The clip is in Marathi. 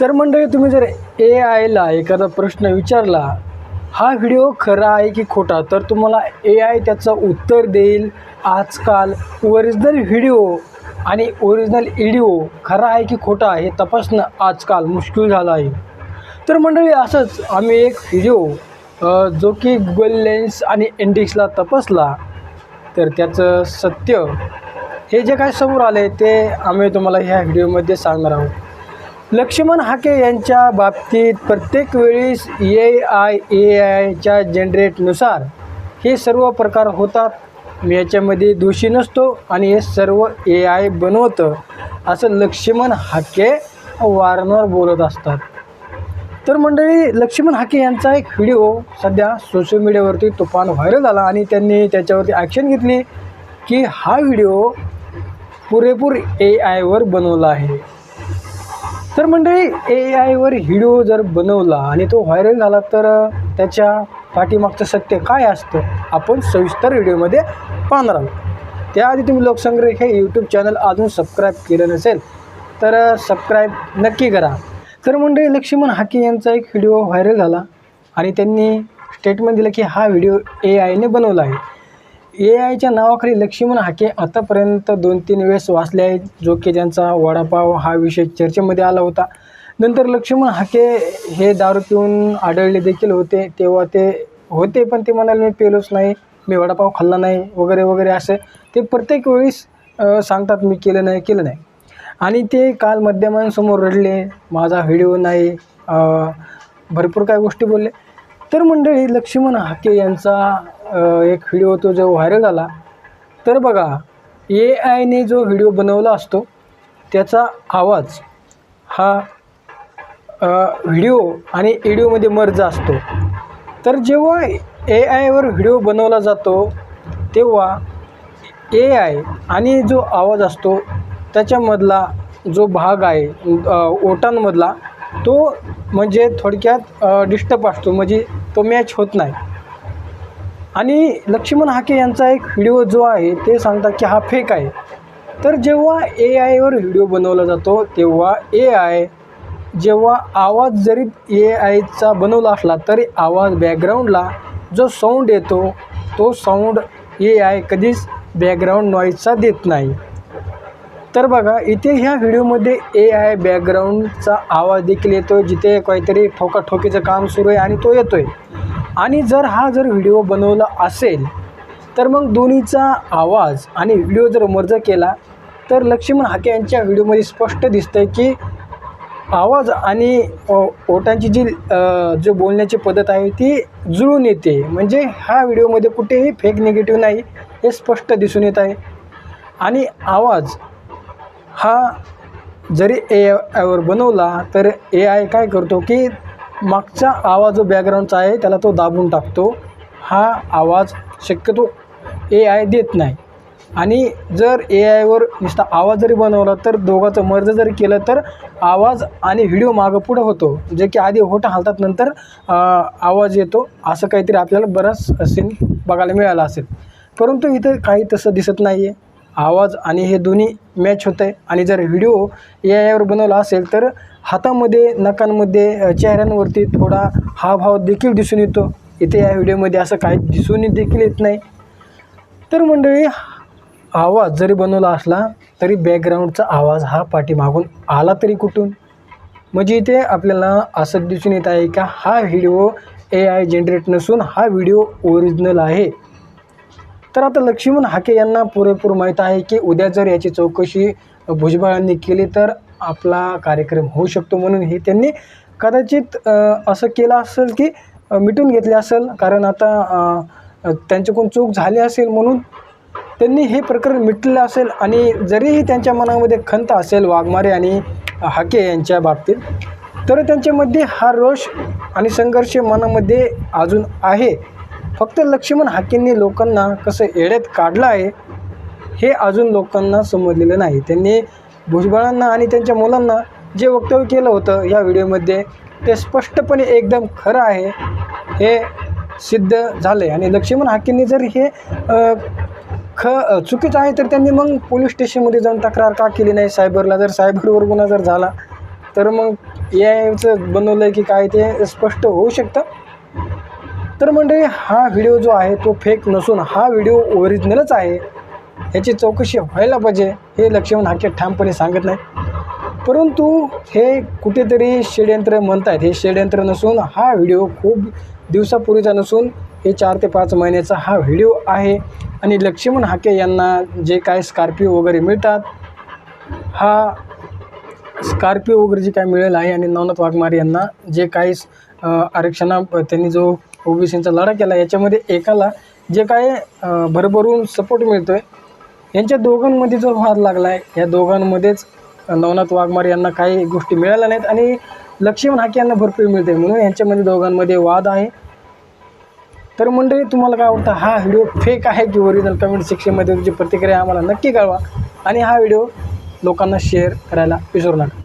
तर मंडळी तुम्ही जर ए आयला एखादा प्रश्न विचारला हा व्हिडिओ खरा आहे की खोटा तर तुम्हाला ए आय त्याचं उत्तर देईल. आजकाल ओरिजिनल व्हिडिओ आणि ओरिजिनल व्हिडिओ खरा आहे की खोटा हे तपासणं आजकाल मुश्किल झालं आहे. तर मंडळी असंच आम्ही एक व्हिडिओ जो की गुगल लेन्स आणि इंडेक्सला तपासला तर त्याचं सत्य हे जे काय समोर आले ते आम्ही तुम्हाला ह्या व्हिडिओमध्ये सांगणार आहोत. लक्ष्मण हाके यांच्या बाबतीत प्रत्येक वेळेस ए आय ए आयच्या जनरेटनुसार हे सर्व प्रकार होतात. मी याच्यामध्ये दोषी नसतो आणि हे सर्व ए आय बनवतं असं लक्ष्मण हाके वारंवार बोलत असतात. तर मंडळी लक्ष्मण हाके यांचा एक व्हिडिओ सध्या सोशल मीडियावरती तुफान व्हायरल झाला आणि त्यांनी त्याच्यावरती ॲक्शन घेतली की हा व्हिडिओ पुरेपूर ए आयवर बनवला आहे. तर मंडळी ए आयवर व्हिडिओ जर बनवला आणि तो व्हायरल झाला तर त्याच्या पाठीमागचं सत्य काय असतं? आपण सविस्तर व्हिडिओमध्ये पाहणार आहोत. त्याआधी तुम्ही लोकसंग्रह हे यूट्यूब चॅनल अजून सबस्क्राईब केलं नसेल तर सबस्क्राईब नक्की करा. तर मंडळी लक्ष्मण हाके यांचा एक व्हिडिओ व्हायरल झाला आणि त्यांनी स्टेटमेंट दिलं की हा व्हिडिओ ए आयने बनवला आहे. ए आयच्या नावाखाली लक्ष्मण हाके आतापर्यंत दोन तीन वेळेस वाचले आहेत. जो की ज्यांचा वडापाव हा विषय चर्चेमध्ये आला होता. नंतर लक्ष्मण हाके हे दारू पिऊन आढळले देखील होते. तेव्हा ते होते पण ते म्हणाले मी पेलोच नाही मी वडापाव खाल्ला नाही वगैरे वगैरे असं. ते प्रत्येक वेळेस सांगतात मी केलं नाही केलं नाही. आणि ते काल माध्यमांसमोर रडले माझा व्हिडिओ नाही भरपूर काय गोष्टी बोलले. तर मंडळी लक्ष्मण हाके यांचा एक व्हिडिओ तो जो व्हायरल झाला तर बघा ए आयने जो व्हिडिओ बनवला असतो त्याचा आवाज हा व्हिडिओ आणि एडिओमध्ये मर्ज असतो. तर जेव्हा ए आयवर व्हिडिओ बनवला जातो तेव्हा ए आय आणि जो आवाज असतो त्याच्यामधला जो भाग आहे ओटांमधला तो म्हणजे थोडक्यात डिस्टर्ब असतो. म्हणजे तो मॅच होत नाही. आणि लक्ष्मण हाके यांचा एक व्हिडिओ जो आहे ते सांगतात की हा फेक आहे. तर जेव्हा ए आयवर व्हिडिओ बनवला जातो तेव्हा ए आय जेव्हा आवाज जरी ए आयचा बनवला असला तरी आवाज बॅकग्राऊंडला जो साऊंड येतो तो साऊंड ए आय कधीच बॅकग्राऊंड नॉईजचा देत नाही. तर बघा इथे ह्या व्हिडिओमध्ये ए आय बॅकग्राऊंडचा आवाज देखील येतो जिथे काहीतरी ठोकाठोकीचं काम सुरू आहे आणि तो येतो आहे आणि जर हा जर व्हिडिओ बनवला असेल तर मग दोन्हीचा आवाज आणि व्हिडिओ जर मर्ज केला तर लक्ष्मण हाके यांच्या व्हिडिओमध्ये स्पष्ट दिसतं आहे की आवाज आणि अ, ओटांची जी जो बोलण्याची पद्धत आहे ती जुळून येते. म्हणजे ह्या व्हिडिओमध्ये कुठेही फेक निगेटिव्ह नाही हे स्पष्ट दिसून येत आहे. आणि आवाज हा जरी ए आयवर बनवला तर ए आय काय करतो की मागचा आवाज जो बॅकग्राऊंडचा आहे त्याला तो दाबून टाकतो. हा आवाज शक्यतो ए आय देत नाही. आणि जर ए आयवर नुसता आवाज जरी बनवला तर दोघांचं मर्ज जरी केलं तर आवाज आणि व्हिडिओ मागं पुढं होतो. जे की आधी होठं हालतात नंतर आवाज येतो. असं काहीतरी आपल्याला बराच सीन बघायला मिळाला असेल. परंतु इथं काही तसं दिसत नाही आहे आवाज आणि हे दोन्ही मॅच होत आहे आणि जर व्हिडिओ ए आयवर बनवला असेल तर हातामध्ये नकांमध्ये चेहऱ्यांवरती थोडा हावभाव देखील दिसून येतो. इथे या व्हिडिओमध्ये असं काही दिसून देखील येत नाही. तर मंडळी आवाज जरी बनवला असला तरी बॅकग्राऊंडचा आवाज हा पाठीमागून आला तरी कुठून? म्हणजे इथे आपल्याला असं दिसून येत आहे का? हा व्हिडिओ ए आय जनरेट नसून हा व्हिडिओ ओरिजिनल आहे. तर आता लक्ष्मण हाके यांना पुरेपूर माहीत आहे की उद्या जर याची चौकशी भुजबळांनी केली तर आपला कार्यक्रम होऊ शकतो म्हणून हे त्यांनी कदाचित असं केलं असेल की मिटून घेतले असेल. कारण आता त्यांच्याकडून चूक झाली असेल म्हणून त्यांनी हे प्रकरण मिटलं असेल आणि जरीही त्यांच्या मनामध्ये खंत असेल वाघमारे आणि हाके यांच्या बाबतीत तर त्यांच्यामध्ये हा रोष आणि संघर्ष मनामध्ये अजून आहे. फक्त लक्ष्मण हाकेंनी लोकांना कसं येड्यात काढलं आहे हे अजून लोकांना समजलेलं नाही. त्यांनी भुजबळांना आणि त्यांच्या मुलांना जे वक्तव्य केलं होतं या व्हिडिओमध्ये ते स्पष्टपणे एकदम खरं आहे हे सिद्ध झालं आहे आणि लक्ष्मण हाकेंनी जर हे ख चुकीचं आहे तर त्यांनी मग पोलीस स्टेशनमध्ये जाऊन तक्रार का केली नाही? सायबरला जर सायबरवर गुन्हा जर झाला तर मग ए आयचं बनवलं आहे की काय ते स्पष्ट होऊ शकतं. तर मंडळी हा व्हिडिओ जो आहे तो फेक नसून हा व्हिडिओ ओरिजिनलच आहे. याची चौकशी व्हायला पाहिजे हे लक्ष्मण हाके ठामपणे सांगत नाही. परंतु हे कुठेतरी षडयंत्र म्हणतात हे षडयंत्र नसून हा व्हिडिओ खूप दिवसापूर्वीचा नसून हे चार ते पाच महिन्याचा हा व्हिडिओ आहे. आणि लक्ष्मण हाके यांना जे काय स्कॉर्पिओ वगैरे मिळतात हा स्कॉर्पिओ वगैरे जे काय मिळेल आहे आणि नवनाथ वाघमारे यांना जे काही आरक्षणा त्यांनी जो ओबीसींचा लढा केला. याच्यामध्ये एकाला जे काय भरभरून सपोर्ट मिळतो आहे यांच्या दोघांमध्ये जो वाद लागला आहे या दोघांमध्येच नवनाथ वाघमारे यांना काही गोष्टी मिळाल्या नाहीत आणि लक्ष्मण हाके यांना भरपूर मिळते म्हणून यांच्यामध्ये दोघांमध्ये वाद आहे. तर मंडळी तुम्हाला काय वाटतं? हा व्हिडिओ फेक आहे की ओरिजिनल कमेंट सेक्शनमध्ये तुमची प्रतिक्रिया आम्हाला नक्की कळवा. आणि हा व्हिडिओ लोकांना शेअर करायला विसरू नका.